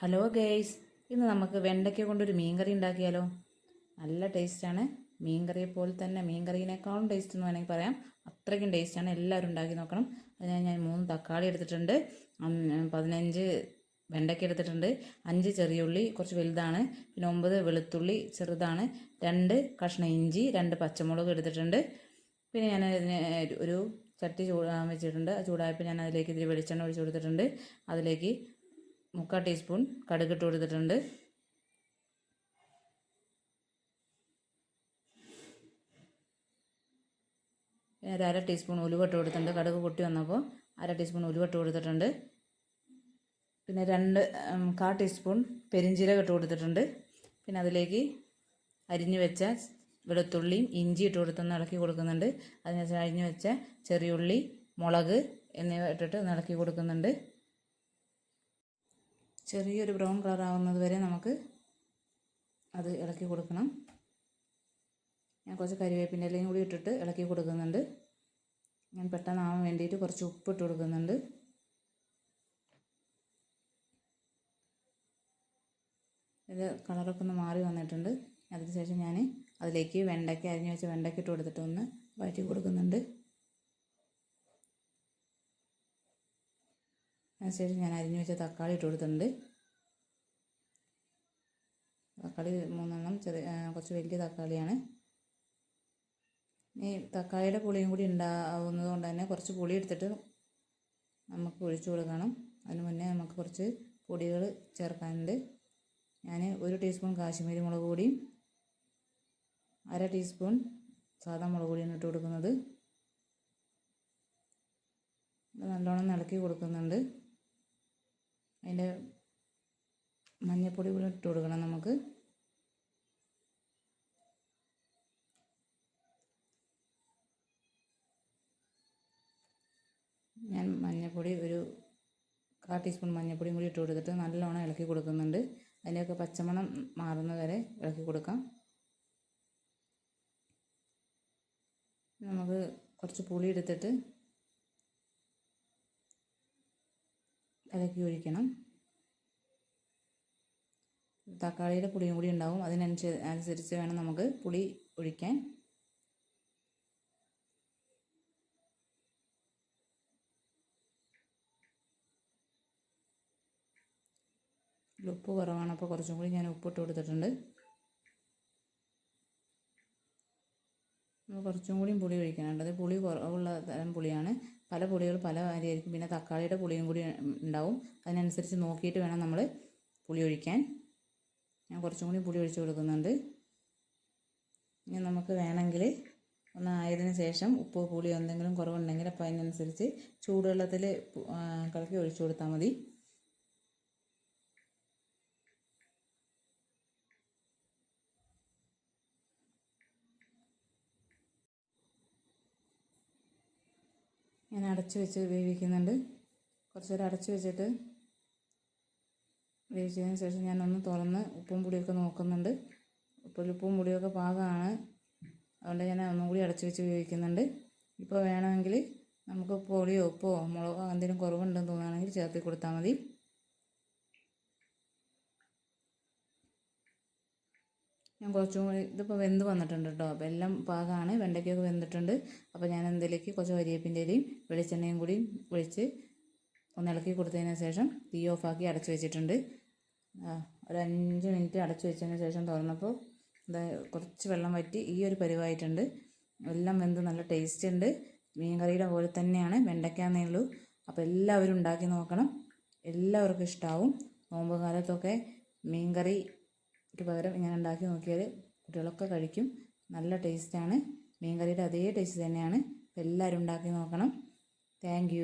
Hello guys ഇന്ന് നമുക്ക് വെണ്ടയ്ക്ക കൊണ്ടൊരു മീൻകറി ഉണ്ടാക്കിയാലോ? നല്ല ടേസ്റ്റാണ്. മീൻകറിയെ പോലെ തന്നെ മീൻകറിനേക്കാളും ടേസ്റ്റ് എന്ന് വേണമെങ്കിൽ പറയാം. അത്രയ്ക്കും ടേസ്റ്റാണ് എല്ലാവരും ഉണ്ടാക്കി നോക്കണം. അതിനായി ഞാൻ മൂന്ന് തക്കാളി എടുത്തിട്ടുണ്ട്. പതിനഞ്ച് വെണ്ടയ്ക്ക എടുത്തിട്ടുണ്ട്. അഞ്ച് ചെറിയ ഉള്ളി കുറച്ച് വലുതാണ്. പിന്നെ ഒമ്പത് വെളുത്തുള്ളി ചെറുതാണ്. രണ്ട് കഷ്ണ ഇഞ്ചി രണ്ട് പച്ചമുളക് എടുത്തിട്ടുണ്ട്. പിന്നെ ഞാൻ ഇതിന് ഒരു ചട്ടി ചൂടാൻ വെച്ചിട്ടുണ്ട്. ചൂടായപ്പോൾ ഞാൻ അതിലേക്ക് ഇതിൽ വെളിച്ചെണ്ണ ഒഴിച്ച് കൊടുത്തിട്ടുണ്ട്. അതിലേക്ക് മുക്കാൽ ടീസ്പൂൺ കടുകിട്ട് കൊടുത്തിട്ടുണ്ട്. പിന്നെ ഒരു അര ടീസ്പൂൺ ഉലുവട്ട് കൊടുത്തിട്ടുണ്ട്. കടുക് പൊട്ടി വന്നപ്പോൾ അര ടീസ്പൂൺ ഉലുവട്ട് കൊടുത്തിട്ടുണ്ട്. പിന്നെ രണ്ട് കാ ടീസ്പൂൺ പെരിഞ്ചീരകം ഇട്ട് കൊടുത്തിട്ടുണ്ട്. പിന്നെ അതിലേക്ക് അരിഞ്ഞു വെച്ച വെളുത്തുള്ളിയും ഇഞ്ചി ഇട്ട് കൊടുത്തൊന്ന് ഇളക്കി കൊടുക്കുന്നുണ്ട്. അതിനുശേഷം അരിഞ്ഞു വെച്ച ചെറിയുള്ളി മുളക് എന്നിവ ഇട്ടിട്ട് ഇളക്കി കൊടുക്കുന്നുണ്ട്. ചെറിയൊരു ബ്രൗൺ കളർ ആവുന്നത് വരെ നമുക്ക് അത് ഇളക്കി കൊടുക്കണം. ഞാൻ കുറച്ച് കരിവേപ്പിന്റെ ഇലയും കൂടി ഇട്ടിട്ട് ഇളക്കി കൊടുക്കുന്നുണ്ട്. ഞാൻ പെട്ടെന്നാവാൻ വേണ്ടിയിട്ട് കുറച്ച് ഉപ്പ് ഇട്ട് കൊടുക്കുന്നുണ്ട്. ഇത് കളറൊക്കെ ഒന്ന് മാറി വന്നിട്ടുണ്ട്. അതിന് ശേഷം ഞാൻ അതിലേക്ക് വെണ്ടയ്ക്ക അരിഞ്ഞു വെച്ച് വെണ്ടയ്ക്ക ഇട്ട് കൊടുത്തിട്ട് ഒന്ന് വഴറ്റി കൊടുക്കുന്നുണ്ട്. അതിനുശേഷം ഞാൻ അരിഞ്ഞു വെച്ച തക്കാളി ഇട്ട് കൊടുത്തിട്ടുണ്ട്. തക്കാളി മൂന്നെണ്ണം ചെറിയ കുറച്ച് വലിയ തക്കാളിയാണ്. ഈ തക്കാളിയുടെ പുളിയും കൂടി ഉണ്ടാവുന്നത് കൊണ്ട് തന്നെ കുറച്ച് പുളി എടുത്തിട്ട് നമുക്ക് ഒഴിച്ചു കൊടുക്കണം. അതിന് മുന്നേ നമുക്ക് കുറച്ച് പൊടികൾ ചേർക്കാനുണ്ട്. ഞാൻ ഒരു ടീസ്പൂൺ കാശ്മീരി മുളക് പൊടിയും അര ടീസ്പൂൺ സാധാ മുളക് പൊടിയാണ് ഇട്ട് കൊടുക്കുന്നത്. നല്ലോണം ഇളക്കി കൊടുക്കുന്നുണ്ട്. അതിന്റെ മഞ്ഞൾപ്പൊടി കൂടെ ഇട്ട് കൊടുക്കണം നമുക്ക്. ഞാൻ മഞ്ഞൾപ്പൊടി ഒരു കാ ടീസ്പൂൺ മഞ്ഞൾപ്പൊടിയും കൂടി ഇട്ട് കൊടുത്തിട്ട് നല്ലോണം ഇളക്കി കൊടുക്കുന്നുണ്ട്. അതിന്റെയൊക്കെ പച്ചമണം മാറുന്ന വരെ ഇളക്കി കൊടുക്കാം. നമുക്ക് കുറച്ച് പുളി എടുത്തിട്ട് ഇളക്കി ഒഴിക്കണം. തക്കാളിയുടെ പുളിയും കൂടി ഉണ്ടാവും. അതിനനുസരിച്ച് അനുസരിച്ച് വേണം നമുക്ക് പുളി ഒഴിക്കാൻ. ഉപ്പ് കുറവാണ്. അപ്പോൾ കുറച്ചും കൂടി ഞാൻ ഉപ്പിട്ട് കൊടുത്തിട്ടുണ്ട്. കുറച്ചും കൂടിയും പുളി ഒഴിക്കാനുണ്ട് അത് പുളി കുറവുള്ള തരം പുളിയാണ്. പല പുളികൾ പല കാര്യമായിരിക്കും പിന്നെ തക്കാളിയുടെ പുളിയും കൂടി ഉണ്ടാവും. അതിനനുസരിച്ച് നോക്കിയിട്ട് വേണം നമ്മൾ പുളി ഒഴിക്കാൻ. ഞാൻ കുറച്ചും കൂടി പുളി ഒഴിച്ച് കൊടുക്കുന്നുണ്ട്. ഇനി നമുക്ക് വേണമെങ്കിൽ ഒന്ന് ആയതിനു ശേഷം ഉപ്പ് പുളി എന്തെങ്കിലും കുറവുണ്ടെങ്കിൽ അപ്പോൾ അതിനനുസരിച്ച് ചൂടുവെള്ളത്തിൽ കലക്കി ഒഴിച്ചു കൊടുത്താൽ മതി. ഞാൻ അടച്ചു വെച്ച് വേവിക്കുന്നുണ്ട്. കുറച്ച് നേരം അടച്ച് വെച്ചിട്ട് വേവിച്ചതിന് ശേഷം ഞാനൊന്ന് തുറന്ന് ഉപ്പും പുളിയൊക്കെ നോക്കുന്നുണ്ട്. ഇപ്പോൾ ഉപ്പും പുളിയൊക്കെ പാകമാണ്. അതുകൊണ്ട് ഞാൻ ഒന്നും കൂടി അടച്ചു വെച്ച് ഉപയോഗിക്കുന്നുണ്ട് ഇപ്പോൾ വേണമെങ്കിൽ നമുക്ക് പൊടിയോ ഉപ്പോ മുളകോ എന്തെങ്കിലും കുറവുണ്ടെന്ന് തോന്നുകയാണെങ്കിൽ ചേർത്തി കൊടുത്താൽ മതി. ഞാൻ കുറച്ചും കൂടി ഇതിപ്പോൾ വെന്ത് വന്നിട്ടുണ്ട് കേട്ടോ. അപ്പോൾ എല്ലാം പാകമാണ്. വെണ്ടയ്ക്കൊക്കെ വെന്തിട്ടുണ്ട്. അപ്പോൾ ഞാൻ എന്തിലേക്ക് കുറച്ച് കരിയേപ്പിന്റെ ഇലയും വെളിച്ചെണ്ണയും കൂടി ഒഴിച്ച് ഒന്ന് ഇളക്കി കൊടുത്തതിന് ശേഷം തീ ഓഫാക്കി അടച്ചു വെച്ചിട്ടുണ്ട്. ഒരു അഞ്ച് മിനിറ്റ് അടച്ചു വെച്ചതിന് ശേഷം തുറന്നപ്പോൾ ഇതാ കുറച്ച് വെള്ളം വറ്റി ഈ ഒരു പരിവായിട്ടുണ്ട്. എല്ലാം വെന്ത് നല്ല ടേസ്റ്റ് ഉണ്ട്. മീൻ കറിയുടെ പോലെ തന്നെയാണ് വെണ്ടയ്ക്കാന്നേ ഉള്ളൂ. അപ്പോൾ എല്ലാവരും ഉണ്ടാക്കി നോക്കണം. എല്ലാവർക്കും ഇഷ്ടമാവും നോമ്പ് കാലത്തൊക്കെ മീൻ കറിക്ക് പകരം ഇങ്ങനെ ഉണ്ടാക്കി നോക്കിയാൽ കുട്ടികളൊക്കെ കഴിക്കും. നല്ല ടേസ്റ്റാണ് മീൻ കറിയുടെ അതേ ടേസ്റ്റ് തന്നെയാണ്. എല്ലാവരും ഉണ്ടാക്കി നോക്കണം. താങ്ക്